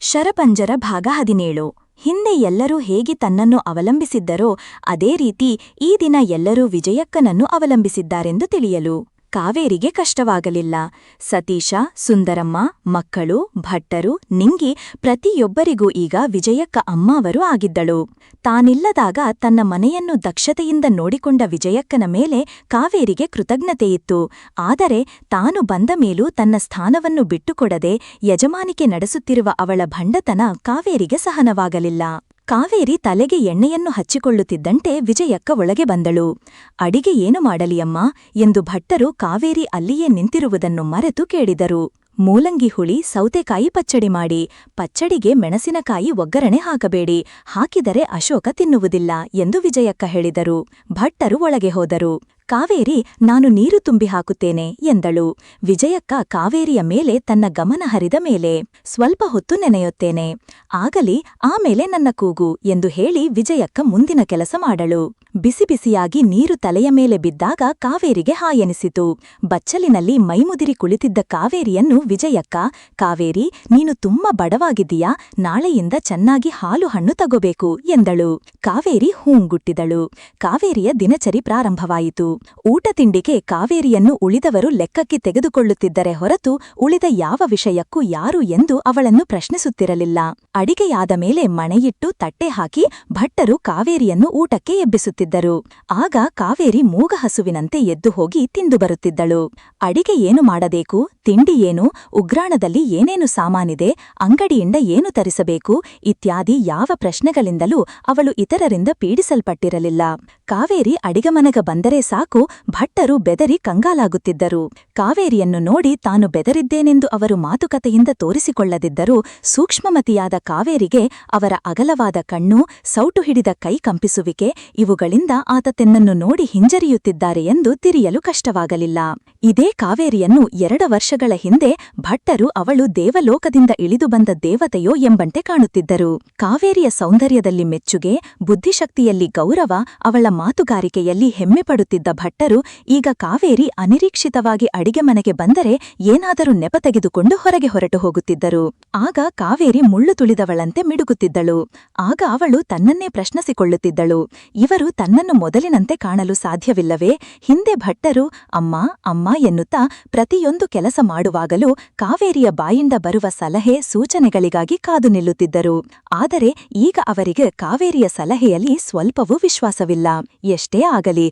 ಶರಪಂಜರ ಭಾಗ ಹದಿನೇಳು. ಹಿಂದೆ ಎಲ್ಲರೂ ಹೇಗೆ ತನ್ನನ್ನು ಅವಲಂಬಿಸಿದ್ದರೋ, ಅದೇ ರೀತಿ ಈ ದಿನ ಎಲ್ಲರೂ ವಿಜಯಕ್ಕನನ್ನು ಅವಲಂಬಿಸಿದ್ದಾರೆಂದು ತಿಳಿಯಲು. ಕಾವೇರಿಗೆ ಕಷ್ಟವಾಗಲಿಲ್ಲ. ಸತೀಶ, ಸುಂದರಮ್ಮ, ಮಕ್ಕಳು, ಭಟ್ಟರು, ನಿಂಗಿ ಪ್ರತಿಯೊಬ್ಬರಿಗೂ ಈಗ ವಿಜಯಕ್ಕ ಅಮ್ಮಾವರು ಆಗಿದ್ದಳು. ತಾನಿಲ್ಲದಾಗ ತನ್ನ ಮನೆಯನ್ನು ದಕ್ಷತೆಯಿಂದ ನೋಡಿಕೊಂಡ ವಿಜಯಕ್ಕನ ಮೇಲೆ ಕಾವೇರಿಗೆ ಕೃತಜ್ಞತೆಯಿತ್ತು. ಆದರೆ ತಾನು ಬಂದ ಮೇಲೂ ತನ್ನ ಸ್ಥಾನವನ್ನು ಬಿಟ್ಟುಕೊಡದೆ ಯಜಮಾನಿಕೆ ನಡೆಸುತ್ತಿರುವ ಅವಳ ಭಂಡತನ ಕಾವೇರಿಗೆ ಸಹನವಾಗಲಿಲ್ಲ. ಕಾವೇರಿ ತಲೆಗೆ ಎಣ್ಣೆಯನ್ನು ಹಚ್ಚಿಕೊಳ್ಳುತ್ತಿದ್ದಂತೆ ವಿಜಯಕ್ಕ ಒಳಗೆ ಬಂದಳು. ಅಡಿಗೆ ಏನು ಮಾಡಲಿಯಮ್ಮ? ಎಂದು ಭಟ್ಟರು ಕಾವೇರಿ ಅಲ್ಲಿಯೇ ನಿಂತಿರುವುದನ್ನು ಮರೆತು ಕೇಳಿದರು. ಮೂಲಂಗಿ ಹುಳಿ, ಸೌತೆಕಾಯಿ ಪಚ್ಚಡಿ ಮಾಡಿ. ಪಚ್ಚಡಿಗೆ ಮೆಣಸಿನಕಾಯಿ ಒಗ್ಗರಣೆ ಹಾಕಬೇಡಿ. ಹಾಕಿದರೆ ಅಶೋಕ ತಿನ್ನುವುದಿಲ್ಲ ಎಂದು ವಿಜಯಕ್ಕ ಹೇಳಿದರು. ಭಟ್ಟರು ಒಳಗೆ ಹೋದರು. ಕಾವೇರಿ ನಾನು ನೀರು ತುಂಬಿ ಹಾಕುತ್ತೇನೆ ಎಂದಳು. ವಿಜಯಕ್ಕ ಕಾವೇರಿಯ ಮೇಲೆ ತನ್ನ ಗಮನ ಹರಿದ ಮೇಲೆ ಸ್ವಲ್ಪ ಹೊತ್ತು ನೆನೆಯುತ್ತೇನೆ. ಆಗಲಿ ಆಮೇಲೆ ನನ್ನ ಕೂಗು ಎಂದು ಹೇಳಿ ವಿಜಯಕ್ಕ ಮುಂದಿನ ಕೆಲಸ ಮಾಡಳು. ಬಿಸಿ ಬಿಸಿಯಾಗಿ ನೀರು ತಲೆಯ ಮೇಲೆ ಬಿದ್ದಾಗ ಕಾವೇರಿಗೆ ಹಾಯೆನಿಸಿತು. ಬಚ್ಚಲಿನಲ್ಲಿ ಮೈಮುದಿರಿ ಕುಳಿತಿದ್ದ ಕಾವೇರಿಯನ್ನು ವಿಜಯಕ್ಕ, ಕಾವೇರಿ, ನೀನು ತುಂಬ ಬಡವಾಗಿದ್ದೀಯಾ, ನಾಳೆಯಿಂದ ಚೆನ್ನಾಗಿ ಹಾಲು ಹಣ್ಣು ತಗೋಬೇಕು, ಎಂದಳು. ಕಾವೇರಿ ಹೂಂಗುಟ್ಟಿದಳು ಕಾವೇರಿಯ ದಿನಚರಿ ಪ್ರಾರಂಭವಾಯಿತು. ಊಟ ತಿಂಡಿಗೆ ಕಾವೇರಿಯನ್ನು ಉಳಿದವರು ಲೆಕ್ಕಕ್ಕೆ ತೆಗೆದುಕೊಳ್ಳುತ್ತಿದ್ದರೆ ಹೊರತು ಉಳಿದ ಯಾವ ವಿಷಯಕ್ಕೂ ಯಾರು ಎಂದು ಅವಳನ್ನು ಪ್ರಶ್ನಿಸುತ್ತಿರಲಿಲ್ಲ. ಅಡಿಗೆಯಾದ ಮೇಲೆ ಮಣೆಯಿಟ್ಟು ತಟ್ಟೆ ಹಾಕಿ ಭಟ್ಟರು ಕಾವೇರಿಯನ್ನು ಊಟಕ್ಕೆ ಎಬ್ಬಿಸುತ್ತಿದ್ದರು. ಆಗ ಕಾವೇರಿ ಮೂಗ ಹಸುವಿನಂತೆ ಎದ್ದು ಹೋಗಿ ತಿಂದು ಬರುತ್ತಿದ್ದಳು. ಅಡಿಗೆ ಏನು ಮಾಡಬೇಕು? ತಿಂಡಿ ಏನು? ಉಗ್ರಾಣದಲ್ಲಿ ಏನೇನು ಸಾಮಾನಿದೆ? ಅಂಗಡಿಯಿಂದ ಏನು ತರಿಸಬೇಕು? ಇತ್ಯಾದಿ ಯಾವ ಪ್ರಶ್ನೆಗಳಿಂದಲೂ ಅವಳು ಇತರರಿಂದ ಪೀಡಿಸಲ್ಪಟ್ಟಿರಲಿಲ್ಲ. ಕಾವೇರಿ ಅಡಿಗಮನಗ ಬಂದರೆ ಸಾಕು. ಭಟ್ಟರು ಬೆದರಿ ಕಂಗಾಲಾಗುತ್ತಿದ್ದರು. ಕಾವೇರಿಯನ್ನು ನೋಡಿ ತಾನು ಬೆದರಿದ್ದೇನೆಂದು ಅವರು ಮಾತುಕತೆಯಿಂದ ತೋರಿಸಿಕೊಳ್ಳದಿದ್ದರೂ ಸೂಕ್ಷ್ಮಮತಿಯಾದ ಕಾವೇರಿಗೆ ಅವರ ಅಗಲವಾದ ಕಣ್ಣು, ಸೌಟು ಹಿಡಿದ ಕೈ ಕಂಪಿಸುವಿಕೆ ಇವುಗಳಿಂದ ಆತ ತೆನ್ನನ್ನು ನೋಡಿ ಹಿಂಜರಿಯುತ್ತಿದ್ದಾರೆ ಎಂದು ತಿರಿಯಲು ಕಷ್ಟವಾಗಲಿಲ್ಲ. ಇದೇ ಕಾವೇರಿಯನ್ನು ಎರಡ ವರ್ಷಗಳ ಹಿಂದೆ ಭಟ್ಟರು ಅವಳು ದೇವಲೋಕದಿಂದ ಇಳಿದು ಬಂದ ದೇವತೆಯೋ ಎಂಬಂತೆ ಕಾಣುತ್ತಿದ್ದರು. ಕಾವೇರಿಯ ಸೌಂದರ್ಯದಲ್ಲಿ ಮೆಚ್ಚುಗೆ, ಬುದ್ಧಿಶಕ್ತಿಯಲ್ಲಿ ಗೌರವ ಅವಳ ಮಾತುಗಾರಿಕೆಯಲ್ಲಿ ಹೆಮ್ಮೆಪಡುತ್ತಿದ್ದ ಭಟ್ಟರು ಈಗ ಕಾವೇರಿ ಅನಿರೀಕ್ಷಿತವಾಗಿ ಅಡಿಗೆ ಮನೆಗೆ ಬಂದರೆ ಏನಾದರೂ ನೆಪ ತೆಗೆದುಕೊಂಡು ಹೊರಗೆ ಹೊರಟು ಹೋಗುತ್ತಿದ್ದರು. ಆಗ ಕಾವೇರಿ ಮುಳ್ಳು ತುಳಿದವಳಂತೆ ಮಿಡುಗುತ್ತಿದ್ದಳು. ಆಗ ಅವಳು ತನ್ನನ್ನೇ ಪ್ರಶ್ನಿಸಿಕೊಳ್ಳುತ್ತಿದ್ದಳು. ಇವರು ತನ್ನನ್ನು ಮೊದಲಿನಂತೆ ಕಾಣಲು ಸಾಧ್ಯವಿಲ್ಲವೇ? ಹಿಂದೆ ಭಟ್ಟರು, ಅಮ್ಮ ಅಮ್ಮ ಎನ್ನುತ್ತಾ ಪ್ರತಿಯೊಂದು ಕೆಲಸ ಮಾಡುವಾಗಲೂ ಕಾವೇರಿಯ ಬಾಯಿಂದ ಬರುವ ಸಲಹೆ ಸೂಚನೆಗಳಿಗಾಗಿ ಕಾದು ನಿಲ್ಲುತ್ತಿದ್ದರು. ಆದರೆ ಈಗ ಅವರಿಗೆ ಕಾವೇರಿಯ ಸಲಹೆಯಲ್ಲಿ ಸ್ವಲ್ಪವೂ ವಿಶ್ವಾಸವಿಲ್ಲ. ಎಷ್ಟೇ ಆಗಲಿ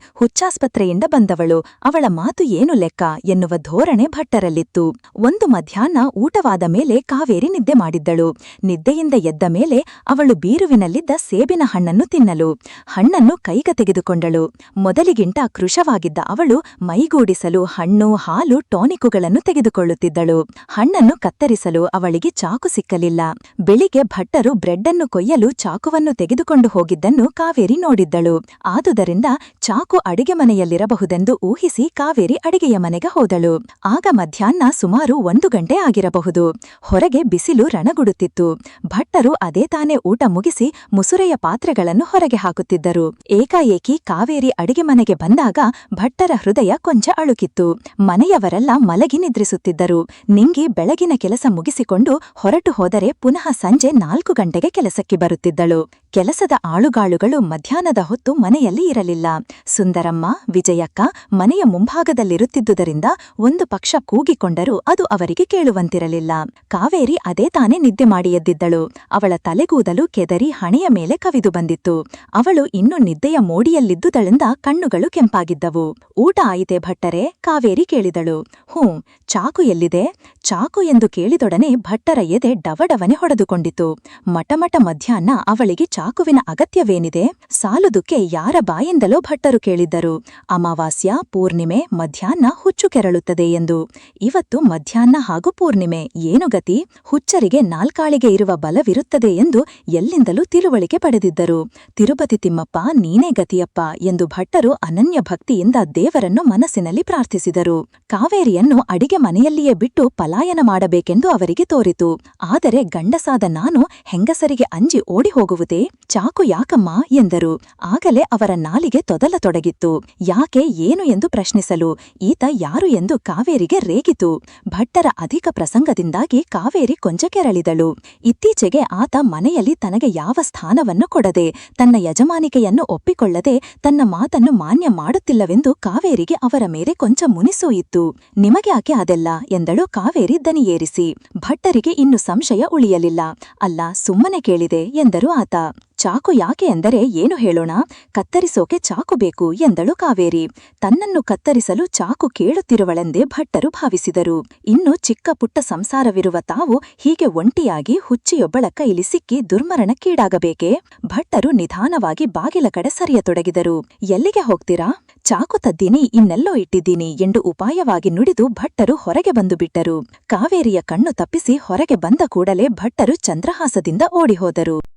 ಹುಚ್ಚಾಸ್ಪತ್ರೆಯಿಂದ ಬಂದವಳು. ಅವಳ ಮಾತು ಏನು ಲೆಕ್ಕ? ಎನ್ನುವ ಧೋರಣೆ ಭಟ್ಟರಲ್ಲಿತ್ತು. ಒಂದು ಮಧ್ಯಾಹ್ನ ಊಟವಾದ ಮೇಲೆ ಕಾವೇರಿ ನಿದ್ದೆ ಮಾಡಿದ್ದಳು. ನಿದ್ದೆಯಿಂದ ಎದ್ದ ಮೇಲೆ ಅವಳು ಬೀರುವಿನಲ್ಲಿದ್ದ ಸೇಬಿನ ಹಣ್ಣನ್ನು ತಿನ್ನಲು. ಹಣ್ಣನ್ನು ಕೈಗ ತೆಗೆದುಕೊಂಡಳು. ಮೊದಲಿಗಿಂತ ಕೃಶವಾಗಿದ್ದ ಅವಳು ಮೈಗೂಡಿಸಲು ಹಣ್ಣು, ಹಾಲು, ಟಾನಿಕುಗಳನ್ನು ತೆಗೆದುಕೊಳ್ಳುತ್ತಿದ್ದಳು. ಹಣ್ಣನ್ನು ಕತ್ತರಿಸಲು ಅವಳಿಗೆ ಚಾಕು ಸಿಕ್ಕಲಿಲ್ಲ. ಬೆಳಿಗ್ಗೆ ಭಟ್ಟರು ಬ್ರೆಡ್ಡನ್ನು ಕೊಯ್ಯಲು ಚಾಕುವನ್ನು ತೆಗೆದುಕೊಂಡು ಹೋಗಿದ್ದನ್ನು ಕಾವೇರಿ ನೋಡಿದ್ದಳು. ಆದುದರಿಂದ ಚಾಕು ಅಡಿಗೆ ಮನೆಯಲ್ಲಿರಬಹುದೆಂದು ಊಹಿಸಿ ಕಾವೇರಿ ಅಡಿಗೆಯ ಮನೆಗೆ ಹೋದಳು. ಆಗ ಮಧ್ಯಾಹ್ನ ಸುಮಾರು ಒಂದು ಗಂಟೆ ಆಗಿರಬಹುದು. ಹೊರಗೆ ಬಿಸಿಲು ರಣಗುಡುತ್ತಿತ್ತು. ಭಟ್ಟರು ಅದೇ ತಾನೇ ಊಟ ಮುಗಿಸಿ ಮುಸುರೆಯ ಪಾತ್ರೆಗಳನ್ನು ಹೊರಗೆ ಹಾಕುತ್ತಿದ್ದರು. ಏಕಾಏಕಿ ಕಾವೇರಿ ಅಡಿಗೆ ಮನೆಗೆ ಬಂದಾಗ ಭಟ್ಟರ ಹೃದಯ ಕೊಂಚ ಅಳುಕಿತ್ತು. ಮನೆಯವರೆಲ್ಲ ಮಲಗಿ ನಿದ್ರಿಸುತ್ತಿದ್ದರು. ನಿಂಗಿ ಬೆಳಗಿನ ಕೆಲಸ ಮುಗಿಸಿಕೊಂಡು ಹೊರಟು ಹೋದರೆ ಪುನಃ ಸಂಜೆ ನಾಲ್ಕು ಗಂಟೆಗೆ ಕೆಲಸಕ್ಕೆ ಬರುತ್ತಿದ್ದಳು. ಕೆಲಸದ ಆಳುಗಾಳುಗಳು ಮಧ್ಯಾಹ್ನದ ಹೊತ್ತು ಮನೆಯಲ್ಲಿ ಇರಲಿಲ್ಲ. ಸುಂದರಮ್ಮ, ವಿಜಯಕ್ಕ ಮನೆಯ ಮುಂಭಾಗದಲ್ಲಿರುತ್ತಿದ್ದುದರಿಂದ ಒಂದು ಪಕ್ಷ ಕೂಗಿಕೊಂಡರೂ ಅದು ಅವರಿಗೆ ಕೇಳುವಂತಿರಲಿಲ್ಲ. ಕಾವೇರಿ ಅದೇ ತಾನೇ ನಿದ್ದೆ ಮಾಡಿ ಎದ್ದಿದ್ದಳು. ಅವಳ ತಲೆಗೂದಲು ಕೆದರಿ ಹಣೆಯ ಮೇಲೆ ಕವಿದು ಬಂದಿತ್ತು. ಅವಳು ಇನ್ನು ನಿದ್ದೆಯ ಮೋಡಿಯಲ್ಲಿದ್ದುದಳಿಂದ ಕಣ್ಣುಗಳು ಕೆಂಪಾಗಿದ್ದವು. ಊಟ ಆಯಿತೆ ಭಟ್ಟರೆ? ಕಾವೇರಿ ಕೇಳಿದಳು. ಹೂಂ ಚಾಕು ಎಲ್ಲಿದೆ? ಚಾಕು ಎಂದು ಕೇಳಿದೊಡನೆ ಭಟ್ಟರ ಎದೆ ಡವಡವನೆ ಹೊಡೆದುಕೊಂಡಿತು. ಮಟಮಟ ಮಧ್ಯಾಹ್ನ ಅವಳಿಗೆ ಚಾಕುವಿನ ಅಗತ್ಯವೇನಿದೆ? ಸಾಲುದುಕ್ಕೆ ಯಾರ ಬಾಯಿಂದಲೋ ಭಟ್ಟರು ಕೇಳಿದ್ದರು. ಅಮಾವಾಸ್ಯ, ಪೂರ್ಣಿಮೆ, ಮಧ್ಯಾಹ್ನ ಹುಚ್ಚು ಕೆರಳುತ್ತದೆ ಎಂದು. ಇವತ್ತು ಮಧ್ಯಾಹ್ನ ಹಾಗೂ ಪೂರ್ಣಿಮೆ, ಏನು ಗತಿ? ಹುಚ್ಚರಿಗೆ ನಾಲ್ಕಾಳಿಗೆ ಇರುವ ಬಲವಿರುತ್ತದೆ ಎಂದು ಎಲ್ಲಿಂದಲೂ ತಿಳುವಳಿಕೆ ಪಡೆದಿದ್ದರು. ತಿರುಪತಿ ತಿಮ್ಮಪ್ಪ, ನೀನೇ ಗತಿಯಪ್ಪ ಎಂದು ಭಟ್ಟರು ಅನನ್ಯ ಭಕ್ತಿಯಿಂದ ದೇವರನ್ನು ಮನಸ್ಸಿನಲ್ಲಿ ಪ್ರಾರ್ಥಿಸಿದರು. ಕಾವೇರಿಯನ್ನು ಅಡಿಗೆ ಮನೆಯಲ್ಲಿಯೇ ಬಿಟ್ಟು ಪಲಾಯನ ಮಾಡಬೇಕೆಂದು ಅವರಿಗೆ ತೋರಿತು. ಆದರೆ ಗಂಡಸಾದ ನಾನು ಹೆಂಗಸರಿಗೆ ಅಂಜಿ ಓಡಿ ಹೋಗುವುದೇ? ಚಾಕು ಯಾಕಮ್ಮ ಎಂದರು. ಆಗಲೇ ಅವರ ನಾಲಿಗೆ ತೊದಲತೊಡಗಿತ್ತು. ಯಾಕೆ, ಏನು ಎಂದು ಪ್ರಶ್ನಿಸಲು. ಈತ ಯಾರು ಎಂದು ಕಾವೇರಿಗೆ ರೇಗಿತು. ಭಟ್ಟರ ಅಧಿಕ ಪ್ರಸಂಗದಿಂದಾಗಿ ಕಾವೇರಿ ಕೊಂಚ ಕೆರಳಿದಳು ಇತ್ತೀಚೆಗೆ ಆತ ಮನೆಯಲ್ಲಿ ತನಗೆ ಯಾವ ಸ್ಥಾನವನ್ನು ಕೊಡದೆ, ತನ್ನ ಯಜಮಾನಿಕೆಯನ್ನು ಒಪ್ಪಿಕೊಳ್ಳದೆ ತನ್ನ ಮಾತನ್ನು ಮಾನ್ಯ ಮಾಡುತ್ತಿಲ್ಲವೆಂದು ಕಾವೇರಿಗೆ ಅವರ ಮೇಲೆ ಕೊಂಚ ಮುನಿಸೂ ಇತ್ತು. ನಿಮಗ್ಯಾಕೆ ಅದೆಲ್ಲ? ಎಂದಳು ಕಾವೇರಿ ದನಿಯೇರಿಸಿ ಭಟ್ಟರಿಗೆ ಇನ್ನು ಸಂಶಯ ಉಳಿಯಲಿಲ್ಲ. ಅಲ್ಲ, ಸುಮ್ಮನೆ ಕೇಳಿದೆ, ಎಂದರು ಆತ. ಚಾಕು ಯಾಕೆ ಎಂದರೆ ಏನು ಹೇಳೋಣ? ಕತ್ತರಿಸೋಕೆ ಚಾಕು ಬೇಕು ಎಂದಳು ಕಾವೇರಿ. ತನ್ನನ್ನು ಕತ್ತರಿಸಲು ಚಾಕು ಕೇಳುತ್ತಿರುವಳೆಂದೇ ಭಟ್ಟರು ಭಾವಿಸಿದರು. ಇನ್ನು ಚಿಕ್ಕ ಪುಟ್ಟ ಸಂಸಾರವಿರುವ ತಾವು ಹೀಗೆ ಒಂಟಿಯಾಗಿ ಹುಚ್ಚಿಯೊಬ್ಬಳ ಕೈಲಿ ಸಿಕ್ಕಿ ದುರ್ಮರಣಕ್ಕೀಡಾಗಬೇಕೆ? ಭಟ್ಟರು ನಿಧಾನವಾಗಿ ಬಾಗಿಲ ಕಡೆ ಸರಿಯತೊಡಗಿದರು. ಎಲ್ಲಿಗೆ ಹೋಗ್ತೀರಾ? ಚಾಕು ತದ್ದೀನಿ, ಇನ್ನೆಲ್ಲೋ ಇಟ್ಟಿದ್ದೀನಿ ಎಂದು ಉಪಾಯವಾಗಿ ನುಡಿದು ಭಟ್ಟರು ಹೊರಗೆ ಬಂದು ಬಿಟ್ಟರು. ಕಾವೇರಿಯ ಕಣ್ಣು ತಪ್ಪಿಸಿ ಹೊರಗೆ ಬಂದ ಕೂಡಲೇ ಭಟ್ಟರು ಚಂದ್ರಹಾಸದಿಂದ ಓಡಿಹೋದರು.